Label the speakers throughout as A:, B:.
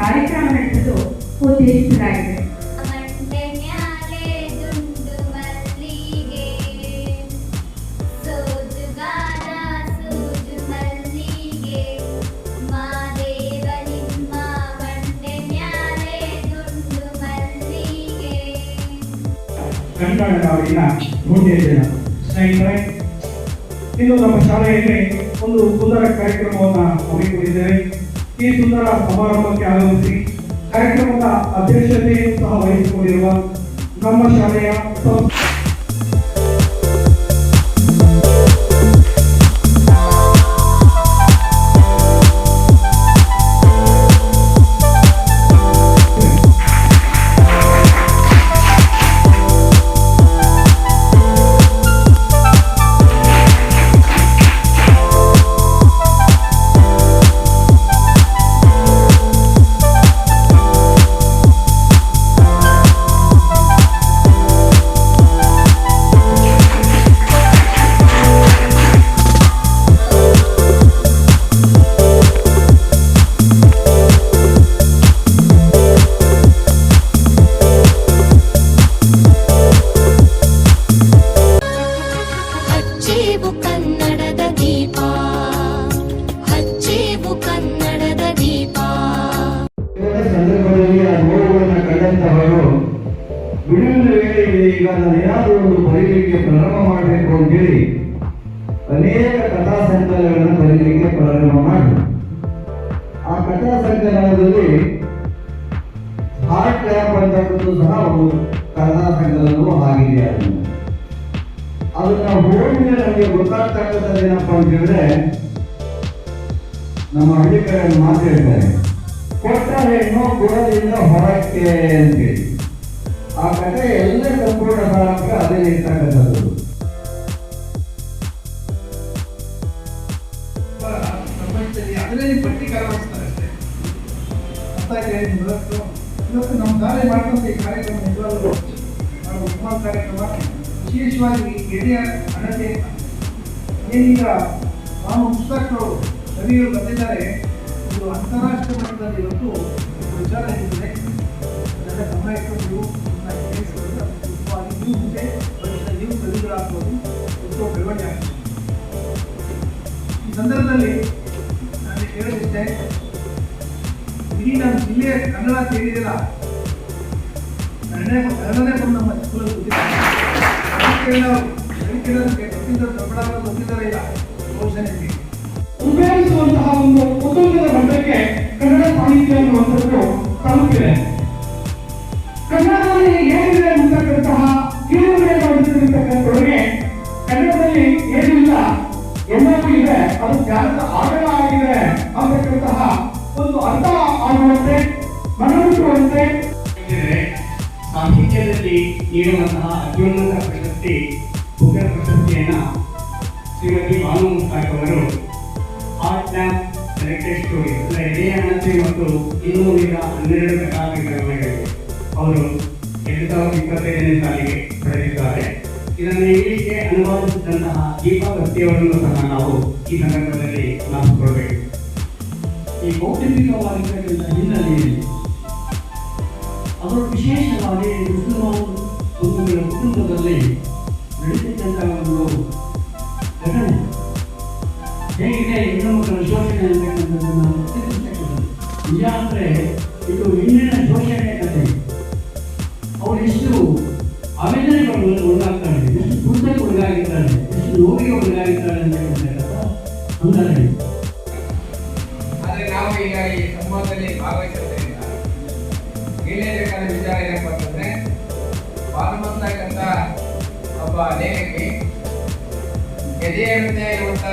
A: ದುಂಡು ಮಲ್ಲಿಗೆ
B: ಕನ್ನಡ ನಾಡಿನ ಮೂರನೇ ದಿನ ಸ್ನೇಹಿತರೆ ಇನ್ನು ನಮ್ಮ ಶಾಲೆಯಲ್ಲಿ ಒಂದು ಸುಂದರ ಕಾರ್ಯಕ್ರಮವನ್ನು ಹಮ್ಮಿಕೊಂಡಿದ್ದೇವೆ. ಈ ಸುಂದರ ಸಮಾರಂಭಕ್ಕೆ ಆಗಮಿಸಿ ಕಾರ್ಯಕ್ರಮದ ಅಧ್ಯಕ್ಷತೆಯನ್ನು ಸಹ ವಹಿಸಿಕೊಂಡಿರುವ ನಮ್ಮ ಶಾಲೆಯ
C: ಸಂಕಲನಗಳನ್ನು ಬರೀಲಿಕ್ಕೆ ಪ್ರಾರಂಭ ಮಾಡಿ ಆ ಕಥಾ ಸಂಕಲನದಲ್ಲಿ ಹಾರ್ಟ್ ಲ್ಯಾಬ್ ಅಂತಕ್ಕಂಥದ್ದು ಸಹ ಒಂದು ಕಥಾ ಸಂಕಲನವೂ ಆಗಿದೆ ಅದನ್ನು ಅದನ್ನ ಓದಿದ್ರೆ ನಮಗೆ ಗೊತ್ತಾಗ್ತಕ್ಕಂಥದ್ದು ಏನಪ್ಪಾ ಅಂತ ಹೇಳಿದ್ರೆ, ನಮ್ಮ ಹಳ್ಳಿ ಕಡೆ ಮಾತು ಹೇಳ್ತಾರೆ, ಕೊಟ್ಟ ಹೆಣ್ಣು ಕುಳದಿಂದ ಹೊರಕ್ಕೆ ಅಂತೇಳಿ ಆ ಕಥೆ ಎಲ್ಲ ಸಂಪೂರ್ಣ ಸಾರಾಂಶ ಅದೇ ಇರ್ತಕ್ಕಂಥದ್ದು.
D: ಪಟ್ಟಿಕಾರ ಮಾಡಿಸ್ತಾರೆ ಇವತ್ತು ಇವತ್ತು ನಮ್ಮ ದಾರಿ ಮಾಡ್ಕೊಂತ ಕಾರ್ಯಕ್ರಮ ನಿಜವಾಗ್ಲೂ ನಾವು ಉತ್ತಮ ಕಾರ್ಯಕ್ರಮ ವಿಶೇಷವಾಗಿ ಹಿರಿಯ ಅಣತೆ ಏನೀಗ ನಾವು ಪುಸ್ತಕಗಳು ಕವಿಗಳು ಬಂದಿದ್ದಾರೆ ಇದು ಅಂತಾರಾಷ್ಟ್ರೀಯ ಮಟ್ಟದಲ್ಲಿ ಇವತ್ತು ವಿಚಾರ ಇರ್ತದೆ ಅದೆಲ್ಲ ಗಮನ ಇಟ್ಟು ನೀವು ಮುಂದೆ ಕವಿಗಳಾಗ್ಬೋದು ಉತ್ತಮ ಬೆಳವಣಿಗೆ ಆಗ್ತದೆ ಈ ಸಂದರ್ಭದಲ್ಲಿ ಹೇಳೋದಿಷ್ಟೇ ಇಡೀ ನಮ್ಮ ಜಿಲ್ಲೆಯ ಕನ್ನಡ ಸೇರಿದಿಲ್ಲ ಎರಡನೇ ಎರಡನೇ ಬಂದು ನಮ್ಮ ಸ್ಕೂಲಲ್ಲಿ ಕೂತಿದ್ದಾರೆ ಗೊತ್ತಿದ್ದಾರೆ ಇಲ್ಲ
B: ಉಪಯೋಗಿಸುವಂತಹ ಒಂದು
E: ಸಾಹಿತ್ಯದಲ್ಲಿ ನೀಡುವಂತಹ ಅತ್ಯುನ್ನತ ಪ್ರಶಸ್ತಿ ಬುಕರ್ ಪ್ರಶಸ್ತಿಯನ್ನು ಶ್ರೀಮತಿ ಭಾನು ಮುಸ್ತಾಕ್ ಅವರು ಆರ್ಟ್ ಲ್ಯಾಬ್ ಸೆಲೆಕ್ಟೆಡ್ ಸ್ಟೋರಿ ಅಂದರೆ ಇದೇ ಅಣತೆ ಮತ್ತು ಇನ್ನೂರ ಹನ್ನೆರಡು ಕಥಾಸಂಕಲನಗಳಿವೆ ಅವರು ಎರಡು ಸಾವಿರದ ಇಪ್ಪತ್ತೈದನೇ ಸಾಲಿಗೆ ಪಡೆದಿದ್ದಾರೆ. ಇದನ್ನು ಇಂಗ್ಲಿಷ್ಗೆ ಅನುವಾದಿಸಿದಂತಹ ದೀಪಾ ಭಕ್ತಿಯವರನ್ನು ಸಹ ನಾವು ಈ ಸಂದರ್ಭದಲ್ಲಿ ಸ್ಮರಿಸಿಕೊಳ್ಬೇಕು
F: ಈ ಕೌಟುಂಬಿಕವಾಗಿರ್ತಕ್ಕಂಥ ಹಿನ್ನೆಲೆಯಲ್ಲಿ ಅವರು ವಿಶೇಷವಾಗಿ ಮುಸ್ಲಿಮ ಕುಟುಂಬಗಳ ಕುಟುಂಬದಲ್ಲಿ ನಡೀತಕ್ಕಂಥ ಒಂದು ಘಟನೆ. ಹೇಗಿದೆ? ಹೆಣ್ಣು ಮಕ್ಕಳ ಶೋಷಣೆ ಅಂತಕ್ಕಂಥದ್ದನ್ನು ನಿಜ ಅಂದರೆ ಇದು ಹೆಣ್ಣಿನ ಶೋಷಣೆ ಕಥೆ. ಅವರು ಎಷ್ಟು ಆವೇದನೆಗಳು ಒಳಗಾಗ್ತಾರೆ, ಎಷ್ಟು ದುರ್ದಕ್ಕೆ ಒಳಗಾಗಿದ್ದಾರೆ, ಎಷ್ಟು ನೋವಿಗೆ ಒಳಗಾಗಿದ್ದಾರೆ ಅಂತಕ್ಕಂಥ ಅಂದರೆ
G: ಆದರೆ ನಾವು ಈಗ ಈ ಸಂವಾದದಲ್ಲಿ ಭಾಗವಹಿಸೋದ್ರಿಂದ ಹೇಳಲೇಬೇಕಾದ ವಿಚಾರ ಏನಪ್ಪ ಅಂತಂದ್ರೆ ಭಾಗವಹಿಸ್ತಕ್ಕಂಥ ಒಬ್ಬ ಲೇಖಕಿ ಎದೆಯಂತೆ ಇರುವಂತ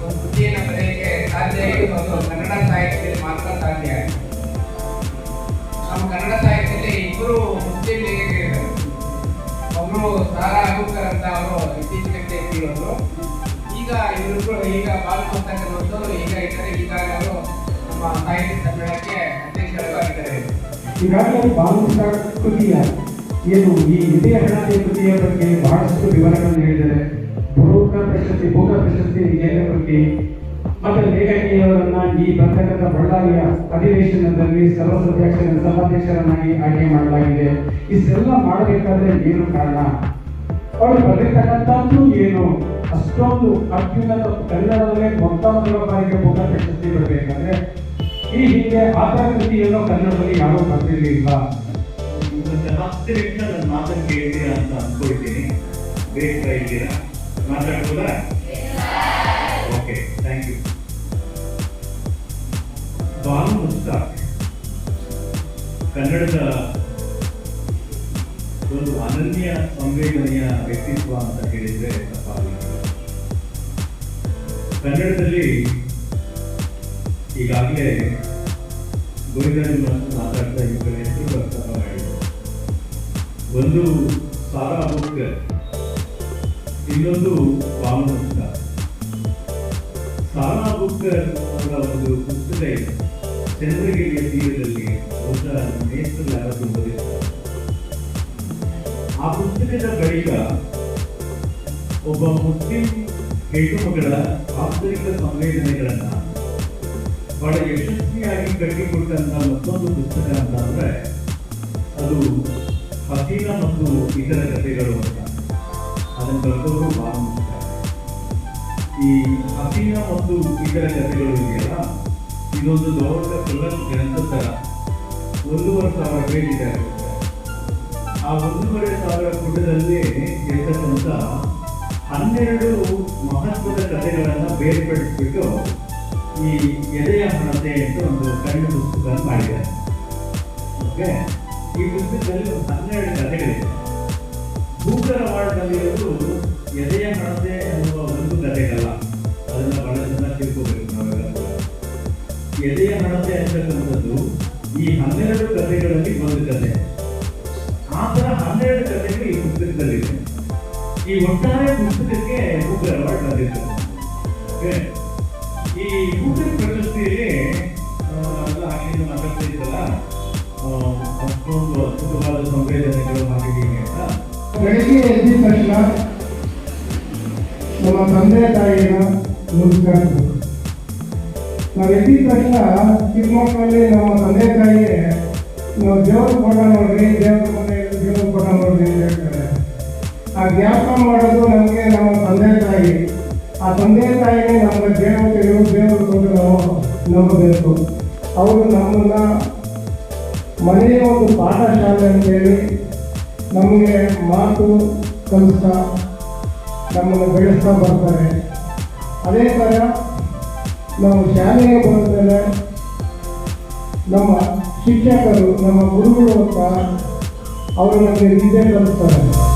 G: ಒಂದು ಕೃತಿಯನ್ನು ಬರೆಯಲಿಕ್ಕೆ ಸಾಧ್ಯ ಇರುವುದು ಕನ್ನಡ ಸಾಹಿತ್ಯದಲ್ಲಿ ಮಾತ್ರ ಸಾಧ್ಯ ನಮ್ಮ ಕನ್ನಡ ಸಾಹಿತ್ಯದಲ್ಲಿ ಇಬ್ಬರು ಮುಸ್ಲಿಂ ಲೇಖಕರಿದ್ದಾರೆ. ಒಬ್ರು ಸಾರಾ ಅಬೂಕರ್ ಅಂತ ಅವರು ಇತ್ತೀಚೆಗೆ ಇವರು ಈಗ ಇವರು ಈಗ ಭಾಗವಹಿಸ್ತಕ್ಕಂಥವ್ರು ಈಗ ಇದ್ದಾರೆ ಈಗಾಗಲೇ ನಮ್ಮ ಸಾಹಿತ್ಯ ಸಮ್ಮೇಳನಕ್ಕೆ ಅಧ್ಯಕ್ಷರು ಆಗಿದ್ದಾರೆ
B: ಈಗಾಗಲೇ ಬಾಲಕೃಷ್ಣ ಕೃತಿಯ ಏನು, ಈ ವಿಜಯ ಹಣತೆ ಕೃತಿಯ ಬಗ್ಗೆ ಬಹಳಷ್ಟು ವಿವರಗಳನ್ನು ಹೇಳಿದ್ದಾರೆ. ಭೂಕ ಪ್ರಶಸ್ತಿ ಭೂಕ ಪ್ರಶಸ್ತಿ ಬಗ್ಗೆ. ಮತ್ತೆ ಲೇಖಕಿಯವರನ್ನ ಈ ಬರ್ತಕ್ಕಂಥ ಬಳ್ಳಾರಿಯ ಅಧಿವೇಶನದಲ್ಲಿ ಸರ್ವಸಭ್ಯಾಕ್ಷರ ಸಭಾಧ್ಯಕ್ಷರನ್ನಾಗಿ ಆಯ್ಕೆ ಮಾಡಲಾಗಿದೆ. ಇಷ್ಟೆಲ್ಲ ಮಾಡಬೇಕಾದ್ರೆ ಏನು ಕಾರಣ? ಅವರು ಬರೆದಿರ್ತಕ್ಕಂಥದ್ದು ಏನು? ಅಷ್ಟೊಂದು ಅತ್ಯುನ್ನತ ಕನ್ನಡದಲ್ಲೇ ಮೊತ್ತ ಬಾರಿಗೆ ಭೂಕ ಪ್ರಶಸ್ತಿ ಬರಬೇಕಾದ್ರೆ ಈ ಹಿಂದೆ ಆತ ಕೃತಿಯನ್ನು ಕನ್ನಡದಲ್ಲಿ ಯಾರೂ ಬರ್ತಿರ್ಲಿಲ್ಲ
H: ಮತ್ತೆ ಹತ್ತು ನಿಮಿಷ ನನ್ನ ಮಾತನ್ನು ಕೇಳ್ತೀರಾ ಅಂತ ಅನ್ಕೊಳ್ತೀನಿ. ಬೇಗ ಇದ್ದೀರಾ? ಮಾತಾಡ್ಬೋದಾ? Okay thank you Banu Mushtaq ಕನ್ನಡದ ಒಂದು ಅನನ್ಯ ಸಂವೇದನೆಯ ವ್ಯಕ್ತಿತ್ವ ಅಂತ ಹೇಳಿದ್ರೆ ತಪ್ಪಾಗಲಿಲ್ಲ. ಕನ್ನಡದಲ್ಲಿ ಈಗಾಗಲೇ ಮಾಸ್ಟರ್ ಮಾತಾಡ್ತಾ ಹೆಸರು ಪ್ರಸ್ತಾಪ ಮಾಡಿದ್ರು ಒಂದು ಸಾರಾ ಬುಕ್ ಇನ್ನೊಂದು ವಾಮನಸ್ತ ಸಾರಾ ಬುಕ್ ಅವರ ಒಂದು ಪುಸ್ತಕ ಇದೆ. ಚಂದ್ರಗಿರಿಯ ತೀರದಲ್ಲಿ ಒಬ್ಬ ನೇತ್ರ ಆ ಪುಸ್ತಕದ ಬಳಿಕ ಒಬ್ಬ ಮುಸ್ಲಿಂ ಹೆಣ್ಣು ಮಗಳ ಆಂತರಿಕ ಸಂವೇದನೆಗಳನ್ನ ಬಹಳ ಯಶಸ್ವಿಯಾಗಿ ಕಟ್ಟಿಕೊಟ್ಟಂಥ ಮತ್ತೊಂದು ಪುಸ್ತಕ ಅಂತ ಅಂದ್ರೆ ಅದು ಹಸೀನ ಮತ್ತು ಇತರ ಕಥೆಗಳು ಅಂತ ಅದನ್ನು ಬರೆದವರು ಈ ಹಸೀನ ಮತ್ತು ಇತರ ಕಥೆಗಳು ಇದೆಯಲ್ಲ, ಇದೊಂದು ದೊಡ್ಡ ಬೃಹತ್ ಗ್ರಂಥ ತರ ಒಂದೂವರೆ ಸಾವಿರ ಪೇಜ್ ಇದೆ ಆ. ಒಂದೂವರೆ ಸಾವಿರ ಪುಟದಲ್ಲಿ ಇರ್ತಕ್ಕಂಥ ಹನ್ನೆರಡು ಮಹತ್ವದ ಕಥೆಗಳನ್ನು ಬೇರ್ಪಡಿಸ್ಬಿಟ್ಟು ಈ ಎದೆಯ ಹಣತೆ ಅಂತ ಒಂದು ಕಣ್ಣು ಪುಸ್ತಕ ಮಾಡಿದ್ದಾರೆ ಓಕೆ ಈ ಪುಸ್ತಕದಲ್ಲಿ ಒಂದು ಹನ್ನೆರಡು ಕಥೆಗಳಿದೆ. ಬೂಕರ್ ಅವಾರ್ಡ್ನಲ್ಲಿರೋದು ಎದೆಯ ಹಣತೆ ಅನ್ನುವ ಒಂದು ಕಥೆಗಲ್ಲ. ಅದನ್ನು ಬಹಳ ಜನ ತಿಳ್ಕೋಬೇಕು ನಾವೆಲ್ಲ. ಎದೆಯ ಹಣತೆ ಅಂತಕ್ಕಂಥದ್ದು ಈ ಹನ್ನೆರಡು ಕಥೆಗಳಲ್ಲಿ ಒಂದು ಕಥೆ. ಆ ಥರ ಹನ್ನೆರಡು ಕಥೆಗಳು ಈ ಪುಸ್ತಕದಲ್ಲಿದೆ. ಈ ಒಟ್ಟಾರೆ ಪುಸ್ತಕಕ್ಕೆ ಬೂಕರ್ ಅವಾರ್ಡ್ ಬಂದಿರ್ತದೆ ಓಕೆ ಬೂಕರ್ ಪ್ರಶಸ್ತಿಯಲ್ಲಿ ಆ, ಎಲ್ಲ ಆಗಿನ ಮಾತಾಡ್ತಾ ಇದ್ದಲ್ಲ ಅಷ್ಟೊಂದು ಅದ್ಭುತವಾದ ಸಂವೇದನೆಗಳು ಆಗಿದ್ದೀನಿ ಅಂತ.
I: ಬೆಳಿಗ್ಗೆ ಎದ್ದಿದ ತಕ್ಷಣ ನಮ್ಮ ತಂದೆ ತಾಯಿನ ಮುಗಿಸ್ಬೇಕು ನಾವು ಎದ್ದಿದ ತಕ್ಷಣ ಚಿಕ್ಕಮಕ್ಕಳಲ್ಲಿ ನಮ್ಮ ತಂದೆ ತಾಯಿಗೆ ನಾವು ದೇವ್ರ ಪಟ ನೋಡ್ರಿ ದೇವ್ರ ಮನೆಯಲ್ಲಿ ದೇವ್ರ ಪಟ ನೋಡ್ರಿ ಅಂತ ಹೇಳ್ತಾರೆ. ಆ ಜ್ಞಾಪನ ಮಾಡೋದು ನಮಗೆ ನಮ್ಮ ತಂದೆ ತಾಯಿ. ಆ ತಂದೆ ತಾಯಿಗೆ ನಮ್ಮ ದೇವತೆಗಳು ದೇವರು ಕೊಟ್ಟು ನಾವು ನಂಬಬೇಕು ಅವರು ನಮ್ಮನ್ನ ಮನೆಯ ಒಂದು ಪಾಠಶಾಲೆ ಅಂತೇಳಿ ನಮಗೆ ಮಾತು ಕಲಿಸ್ತಾ ನಮ್ಮನ್ನು ಬೆಳೆಸ್ತಾ ಬರ್ತಾರೆ. ಅದೇ ಥರ ನಾವು ಶಾಲೆಗೆ ಬಂದರೆ ನಮ್ಮ ಶಿಕ್ಷಕರು, ನಮ್ಮ ಗುರುಗಳು ಅಂತ ಅವರು ನಮಗೆ ವಿದ್ಯೆ ಕಲಿಸ್ತಾರೆ.